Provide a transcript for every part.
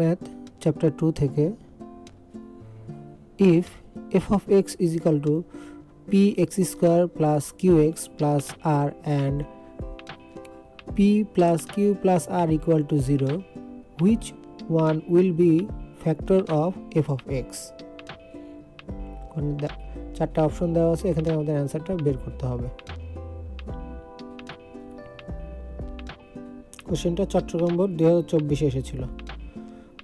Math chapter two থেকে if F of X is equal to P X square plus Q X plus R and P plus Q plus R equal to zero which one will be factor of F of X চারটা option দেওয়া আছে, এখান থেকে আমাদের অ্যান্সারটা বের করতে হবে। কোশ্চেনটা চট্টগ্রাম বোর্ড দুই হাজার চব্বিশে এসেছিল।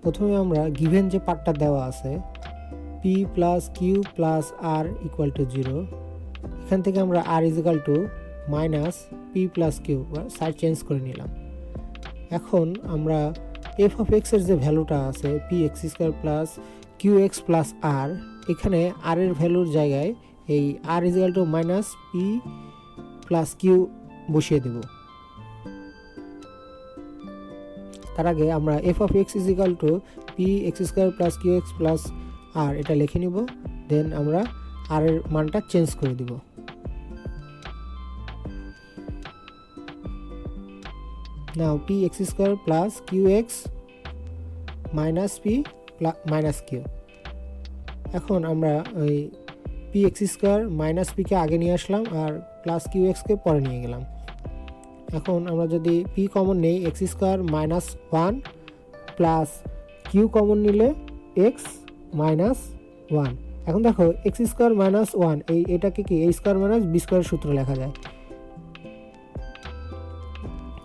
প্রথমে আমরা গিভেন যে পার্টটা দেওয়া আছে P plus Q plus R equal to zero এখান থেকে আমরা R is equal to minus P plus Q side change করে নিলাম। এখন আমরা এফ অফ এক্সের যে ভ্যালুটা আছে P X square plus Q X plus R এখানে আর এর ভ্যালুর জায়গায় এই R is equal to minus P plus Q বসিয়ে দেব। তার আগে আমরা F of X is equal to P X square plus Q X plus R এটা লিখে নিব দেন আমরা আর এর মানটা চেঞ্জ করে দিব। Now P X square plus Q X minus P minus Q এখন আমরা ওই পি এক্স স্কোয়ার মাইনাস পিকে আগে নিয়ে আসলাম, আর প্লাস কিউ এক্সকে পরে নিয়ে গেলাম। এখন আমরা যদি পি কমন নেই X square minus one plus Q common নিলে এক্স মাইনাস ওয়ান এখন দেখো এক্স স্কোয়ার মাইনাস ওয়ান এই এটাকে কি A square minus B square সূত্র লেখা যায়?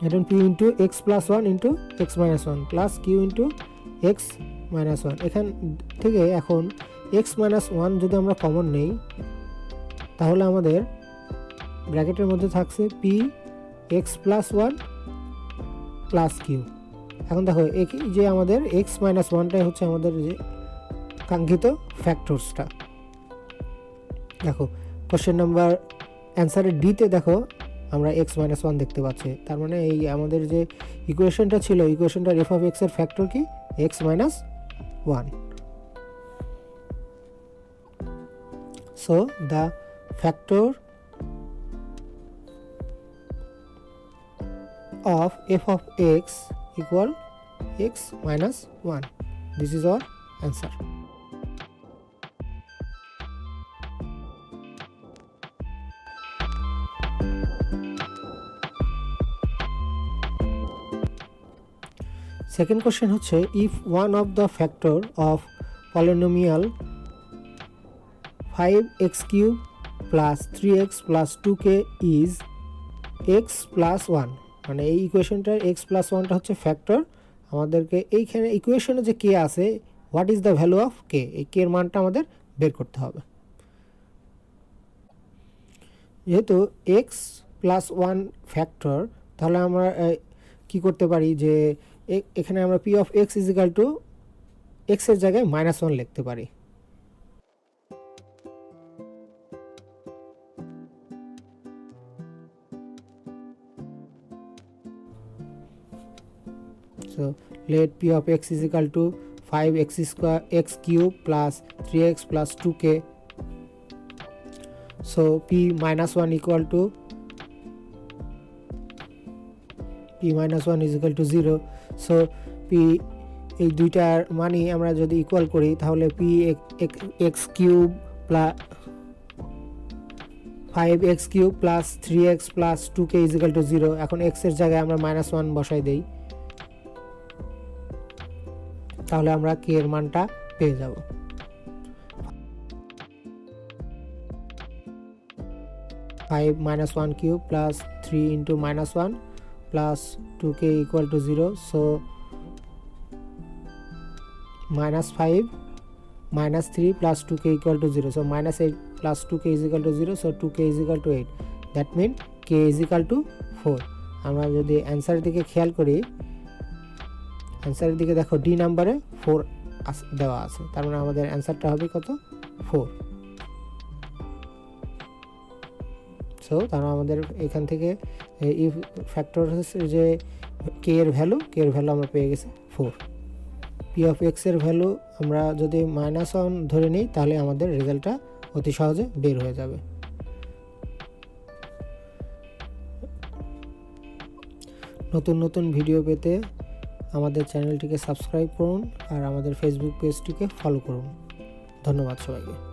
এখন P into X plus one into X minus one plus Q into X minus one এখান থেকে এখন এক্স মাইনাস ওয়ান যদি আমরা কমন নেই, তাহলে আমাদের ব্র্যাকেটের মধ্যে থাকছে P X plus one plus Q এখন দেখো যে আমাদের এক্স মাইনাস ওয়ানটাই হচ্ছে আমাদের যে কাঙ্ক্ষিত ফ্যাক্টরসটা দেখো কোশ্চেন নাম্বার অ্যান্সারের ডিতে দেখো, আমরা এক্স মাইনাস ওয়ান দেখতে পাচ্ছি। তার মানে এই আমাদের যে ইকুয়েশনটা ছিল ইকুয়েশনটা এফ অফ এক্সের ফ্যাক্টর কি? X minus one so the factor of f of x equal x minus 1 this is our answer. Second question হচ্ছে if one of the factor of polynomial five X cube plus three X plus two K is X plus one মানে এই ইকুয়েশনটার x plus ওয়ানটা হচ্ছে factor আমাদেরকে এইখানে ইকুয়েশনে যে কে আছে what is the value of K এই কে এর মানটা আমাদের বের করতে হবে। যেহেতু এক্স প্লাস ওয়ান ফ্যাক্টর তাহলে আমরা কি করতে পারি যে এখানে আমরা P of X is equal to এক্সের জায়গায় মাইনাস ওয়ান লিখতে পারি। So, let p of x is equal to 5x square x cube plus 3x plus 2k so, p minus 1 equal to, p minus 1 is equal to 0 so, p, এই দুইটার মানে আমরা যদি equal করি, তাহলে P X cube plus five X cube plus three X plus two K is equal to zero এখন এক্সের জায়গায় আমরা মাইনাস ওয়ান বসাই দিই। তাহলে আমরা কে এর মানটা পেয়ে যাব। Five minus one cube plus three into minus one plus two K equal to zero so minus five minus minus 3 plus 2k equal to 0 so, minus 8 plus 2k is equal to 0 so 2k is equal to 8 that mean k is equal to 4 আমরা যদি অ্যান্সারের দিকে খেয়াল করি অ্যান্সারের দিকে দেখো D নাম্বারে four দেওয়া আছে। তার মানে আমাদের অ্যান্সারটা হবে কত? ফোর সো তারা আমাদের এখান থেকে ই ফ্যাক্টর যে কে এর ভ্যালু কে এর ভ্যালু আমরা পেয়ে গেছি ফোর পি অফ এক্সের ভ্যালু আমরা যদি মাইনাস ওয়ান ধরে নিই, তাহলে আমাদের রেজাল্টটা অতি সহজে বের হয়ে যাবে। নতুন নতুন ভিডিও পেতে আমাদের চ্যানেলটিকে সাবস্ক্রাইব করুন আর আমাদের ফেসবুক পেজটিকে ফলো করুন। ধন্যবাদ সবাইকে।